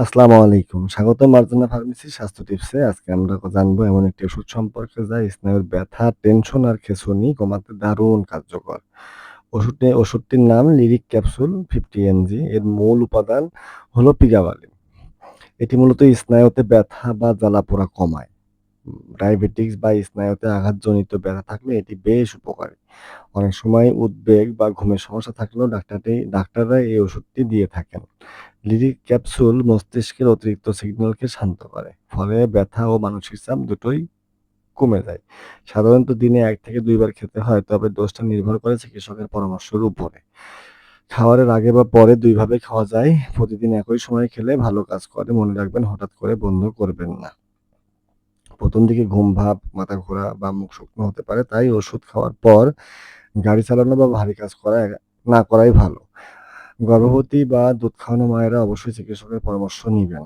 আসসালামু আলাইকুম। স্বাগত মার্জনা ফার্মেসি স্বাস্থ্য টিপসে। আজকে আমরা জানব এমন একটি ওষুধ সম্পর্কে যা স্নায়ুর ব্যথা, টেনশন আর খেঁচুনি কমাতে দারুণ কার্যকর। ওষুধটি ওষুধটির নাম লিরিক ক্যাপসুল 50 এমজি। এর মূল উপাদান হলো পিগাবালিন। এটি মূলত স্নায়ুতে ব্যথা বা জ্বালা-পোড়া কমায়। ডায়াবেটিকস বা স্নায়ুতে আঘাতজনিত ব্যথা থাকলে এটি বেশ উপকারী। অনেক সময় উদ্বেগ বা ঘুমের সমস্যা থাকলেও ডাক্তারটি ডাক্তাররা এই ওষুধটি দিয়ে থাকেন। লিরিক ক্যাপসুল মস্তিষ্কের অতিরিক্ত সিগন্যালকে শান্ত করে। ফলে ব্যথা ও মানসিক চাপ দুটোই কমে যায়। সাধারণত দিনে এক থেকে দুইবার খেতে হয়, তবে ডোজটা নির্ভর করে চিকিৎসকের পরামর্শের উপরে। খাওয়ারের আগে বা পরে দুইভাবে খাওয়া যায়। প্রতিদিন একই সময় খেলে ভালো কাজ করে। মনে রাখবেন হঠাৎ করে বন্ধ করবেন না। ১ম দিকে ঘুম ভাব, মাথা ঘোরা বা মুখ শুকনো হতে পারে। তাই ওষুধ খাওয়ার পর গাড়ি চালানো বা ভারী কাজ করা না করাই ভালো। গর্ভবতী বা দুধ খাওয়ানো মায়েরা অবশ্যই চিকিৎসকের পরামর্শ নিবেন।